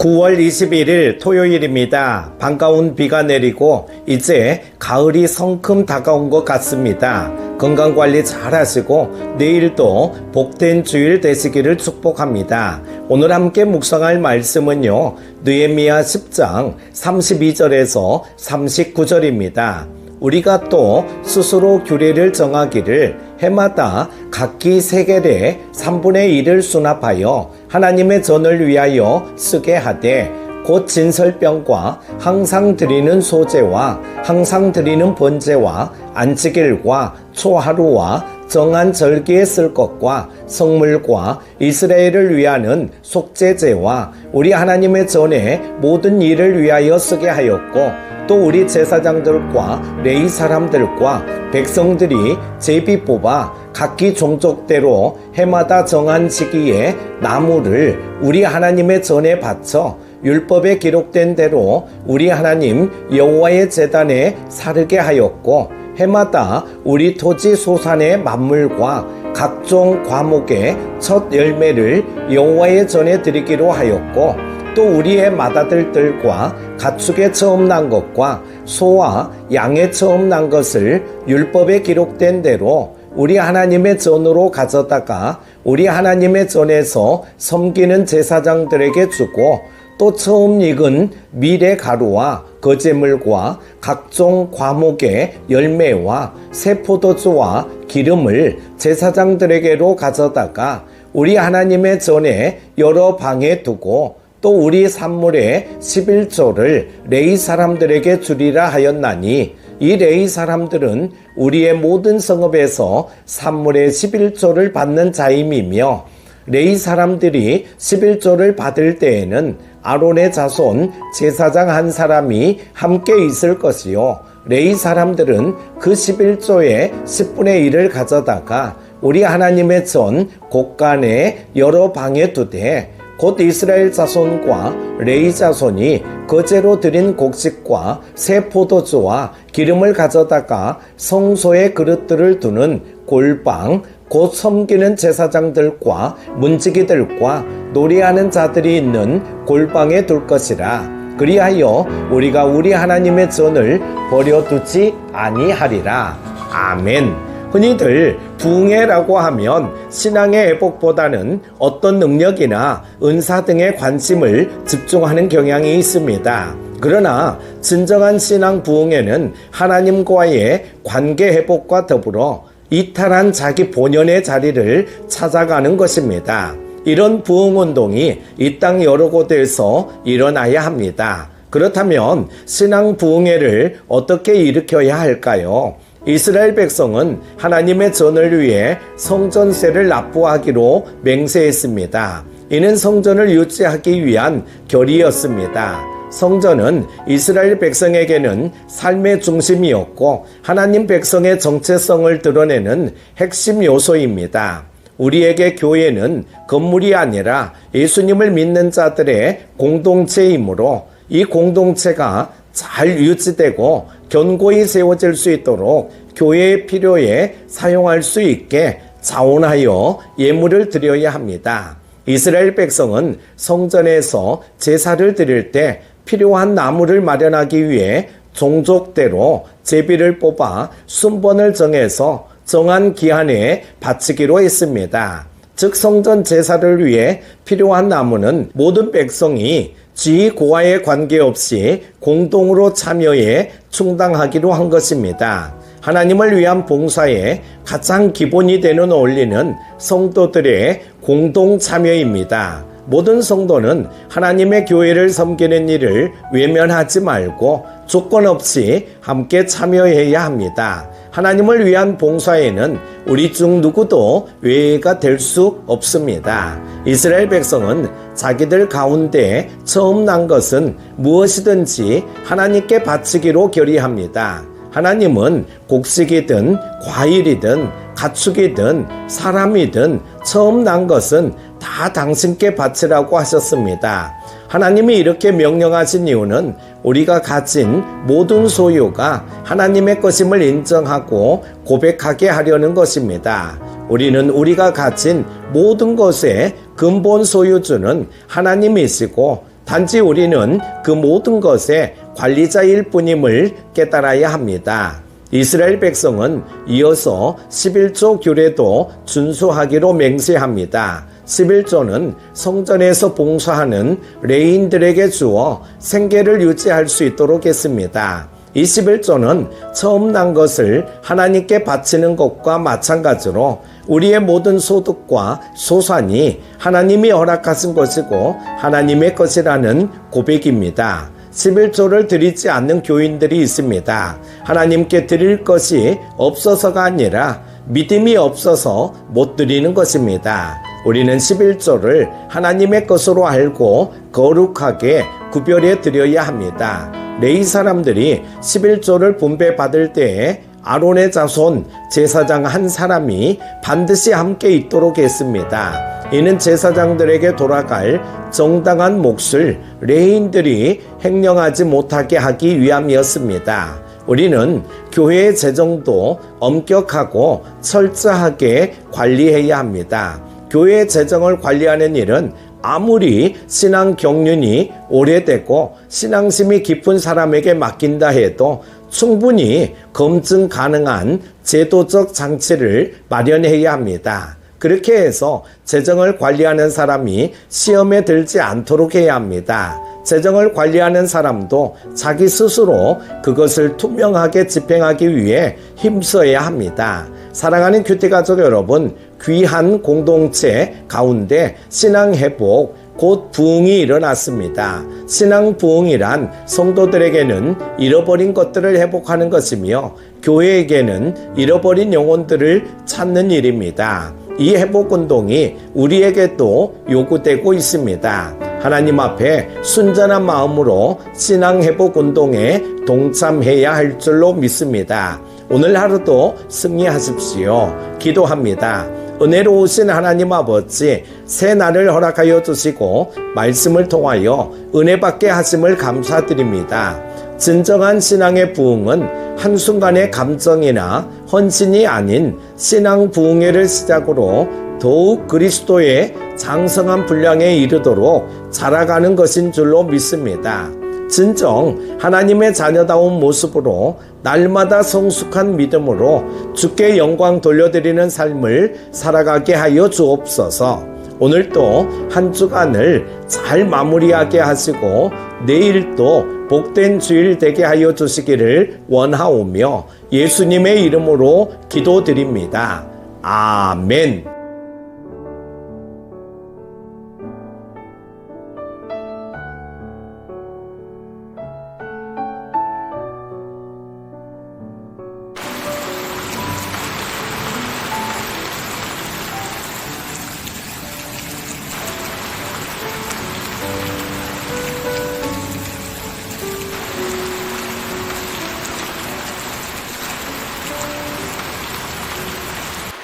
9월 21일 토요일입니다. 반가운 비가 내리고 이제 가을이 성큼 다가온 것 같습니다. 건강 관리 잘 하시고 내일도 복된 주일 되시기를 축복합니다. 오늘 함께 묵상할 말씀은요. 느헤미야 10장 32절에서 39절입니다. 우리가 또 스스로 규례를 정하기를 해마다 각기 세겔의 3분의 1을 수납하여 하나님의 전을 위하여 쓰게 하되 곧 진설병과 항상 드리는 소재와 항상 드리는 번제와 안식일과 초하루와 정한 절기에 쓸 것과 성물과 이스라엘을 위하는 속죄제와 우리 하나님의 전에 모든 일을 위하여 쓰게 하였고 또 우리 제사장들과 레이 사람들과 백성들이 제비 뽑아 각기 종족대로 해마다 정한 시기에 나무를 우리 하나님의 전에 바쳐 율법에 기록된 대로 우리 하나님 여호와의 제단에 사르게 하였고 해마다 우리 토지 소산의 만물과 각종 과목의 첫 열매를 여호와의 전에 드리기로 하였고 또 우리의 맏아들들과 가축의 처음 난 것과 소와 양의 처음 난 것을 율법에 기록된 대로 우리 하나님의 전으로 가져다가 우리 하나님의 전에서 섬기는 제사장들에게 주고 또 처음 익은 미래 가루와 거제물과 각종 과목의 열매와 새 포도주와 기름을 제사장들에게로 가져다가 우리 하나님의 전에 여러 방에 두고 또 우리 산물의 11조를 레이 사람들에게 주리라 하였나니 이 레이 사람들은 우리의 모든 성읍에서 산물의 11조를 받는 자임이며 레이 사람들이 11조를 받을 때에는 아론의 자손 제사장 한 사람이 함께 있을 것이요. 레이 사람들은 그 11조의 10분의 1을 가져다가 우리 하나님의 전 곳간에 여러 방에 두되 곧 이스라엘 자손과 레이 자손이 거제로 드린 곡식과 새 포도주와 기름을 가져다가 성소의 그릇들을 두는 골방 곧 섬기는 제사장들과 문지기들과 노래하는 자들이 있는 골방에 둘 것이라 그리하여 우리가 우리 하나님의 전을 버려두지 아니하리라 아멘. 흔히들 부흥회라고 하면 신앙의 회복보다는 어떤 능력이나 은사 등에 관심을 집중하는 경향이 있습니다. 그러나 진정한 신앙 부흥회는 하나님과의 관계 회복과 더불어 이탈한 자기 본연의 자리를 찾아가는 것입니다. 이런 부흥 운동이 이 땅 여러 곳에서 일어나야 합니다. 그렇다면 신앙 부흥회를 어떻게 일으켜야 할까요? 이스라엘 백성은 하나님의 전을 위해 성전세를 납부하기로 맹세했습니다. 이는 성전을 유지하기 위한 결의였습니다. 성전은 이스라엘 백성에게는 삶의 중심이었고 하나님 백성의 정체성을 드러내는 핵심 요소입니다. 우리에게 교회는 건물이 아니라 예수님을 믿는 자들의 공동체이므로 이 공동체가 잘 유지되고 견고히 세워질 수 있도록 교회의 필요에 사용할 수 있게 자원하여 예물을 드려야 합니다. 이스라엘 백성은 성전에서 제사를 드릴 때 필요한 나무를 마련하기 위해 종족대로 제비를 뽑아 순번을 정해서 정한 기한에 바치기로 했습니다. 즉 성전 제사를 위해 필요한 나무는 모든 백성이 지 고와에 관계없이 공동으로 참여해 충당하기로 한 것입니다. 하나님을 위한 봉사의 가장 기본이 되는 원리는 성도들의 공동 참여입니다. 모든 성도는 하나님의 교회를 섬기는 일을 외면하지 말고 조건 없이 함께 참여해야 합니다. 하나님을 위한 봉사에는 우리 중 누구도 외가 될 수 없습니다. 이스라엘 백성은 자기들 가운데 처음 난 것은 무엇이든지 하나님께 바치기로 결의합니다. 하나님은 곡식이든 과일이든 가축이든 사람이든 처음 난 것은 다 당신께 바치라고 하셨습니다. 하나님이 이렇게 명령하신 이유는 우리가 가진 모든 소유가 하나님의 것임을 인정하고 고백하게 하려는 것입니다. 우리는 우리가 가진 모든 것의 근본 소유주는 하나님이시고 단지 우리는 그 모든 것의 관리자일 뿐임을 깨달아야 합니다. 이스라엘 백성은 이어서 11조 규례도 준수하기로 맹세합니다. 11조는 성전에서 봉사하는 레인들에게 주어 생계를 유지할 수 있도록 했습니다. 이 11조는 처음 난 것을 하나님께 바치는 것과 마찬가지로 우리의 모든 소득과 소산이 하나님이 허락하신 것이고 하나님의 것이라는 고백입니다. 11조를 드리지 않는 교인들이 있습니다. 하나님께 드릴 것이 없어서가 아니라 믿음이 없어서 못 드리는 것입니다. 우리는 11조를 하나님의 것으로 알고 거룩하게 구별해 드려야 합니다. 레이 사람들이 11조를 분배 받을 때에 아론의 자손 제사장 한 사람이 반드시 함께 있도록 했습니다. 이는 제사장들에게 돌아갈 정당한 몫을 레인들이 행령하지 못하게 하기 위함이었습니다. 우리는 교회의 재정도 엄격하고 철저하게 관리해야 합니다. 교회의 재정을 관리하는 일은 아무리 신앙 경륜이 오래되고 신앙심이 깊은 사람에게 맡긴다 해도 충분히 검증 가능한 제도적 장치를 마련해야 합니다. 그렇게 해서 재정을 관리하는 사람이 시험에 들지 않도록 해야 합니다. 재정을 관리하는 사람도 자기 스스로 그것을 투명하게 집행하기 위해 힘써야 합니다. 사랑하는 큐티 가족 여러분, 귀한 공동체 가운데 신앙 회복, 곧 부흥이 일어났습니다. 신앙 부흥이란 성도들에게는 잃어버린 것들을 회복하는 것이며 교회에게는 잃어버린 영혼들을 찾는 일입니다. 이 회복 운동이 우리에게도 요구되고 있습니다. 하나님 앞에 순전한 마음으로 신앙 회복 운동에 동참해야 할 줄로 믿습니다. 오늘 하루도 승리하십시오. 기도합니다. 은혜로우신 하나님 아버지, 새 날을 허락하여 주시고, 말씀을 통하여 은혜 받게 하심을 감사드립니다. 진정한 신앙의 부흥은 한순간의 감정이나 헌신이 아닌 신앙 부흥회를 시작으로 더욱 그리스도의 장성한 분량에 이르도록 자라가는 것인 줄로 믿습니다. 진정 하나님의 자녀다운 모습으로 날마다 성숙한 믿음으로 주께 영광 돌려드리는 삶을 살아가게 하여 주옵소서. 오늘도 한 주간을 잘 마무리하게 하시고 내일도 복된 주일 되게 하여 주시기를 원하오며 예수님의 이름으로 기도드립니다. 아멘.